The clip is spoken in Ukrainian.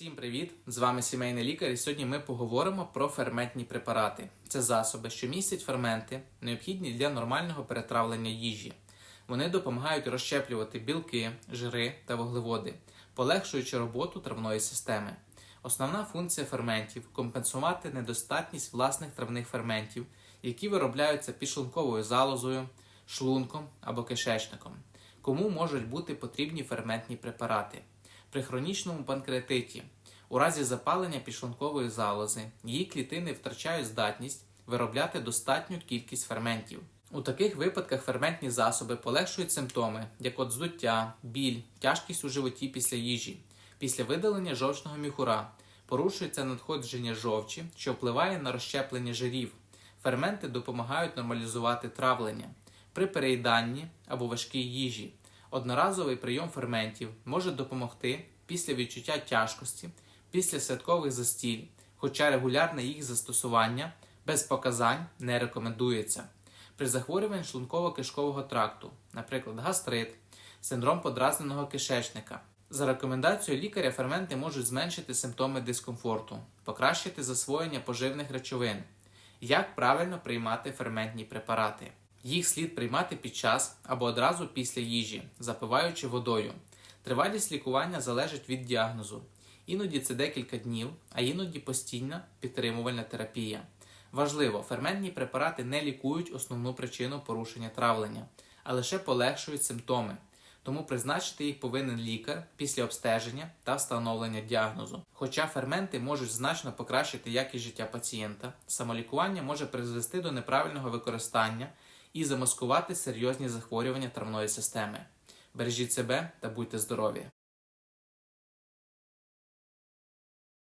Всім привіт! З вами сімейний лікар, і сьогодні ми поговоримо про ферментні препарати. Це засоби, що містять ферменти, необхідні для нормального перетравлення їжі. Вони допомагають розщеплювати білки, жири та вуглеводи, полегшуючи роботу травної системи. Основна функція ферментів компенсувати недостатність власних травних ферментів, які виробляються підшлунковою залозою, шлунком або кишечником. Кому можуть бути потрібні ферментні препарати? При хронічному панкреатиті у разі запалення підшлункової залози її клітини втрачають здатність виробляти достатню кількість ферментів. У таких випадках ферментні засоби полегшують симптоми, як от здуття, біль, тяжкість у животі після їжі, після видалення жовчного міхура, порушується надходження жовчі, що впливає на розщеплення жирів. Ферменти допомагають нормалізувати травлення при переїданні або важкій їжі. Одноразовий прийом ферментів може допомогти після відчуття тяжкості, після святкових застіль, хоча регулярне їх застосування без показань не рекомендується. При захворюванні шлунково-кишкового тракту, наприклад, гастрит, синдром подразненого кишечника. За рекомендацією лікаря ферменти можуть зменшити симптоми дискомфорту, покращити засвоєння поживних речовин. Як правильно приймати ферментні препарати? Їх слід приймати під час або одразу після їжі, запиваючи водою. Тривалість лікування залежить від діагнозу. Іноді це декілька днів, а іноді постійна підтримувальна терапія. Важливо, ферментні препарати не лікують основну причину порушення травлення, а лише полегшують симптоми. Тому призначити їх повинен лікар після обстеження та встановлення діагнозу. Хоча ферменти можуть значно покращити якість життя пацієнта, самолікування може призвести до неправильного використання і замаскувати серйозні захворювання травної системи. Бережіть себе та будьте здорові!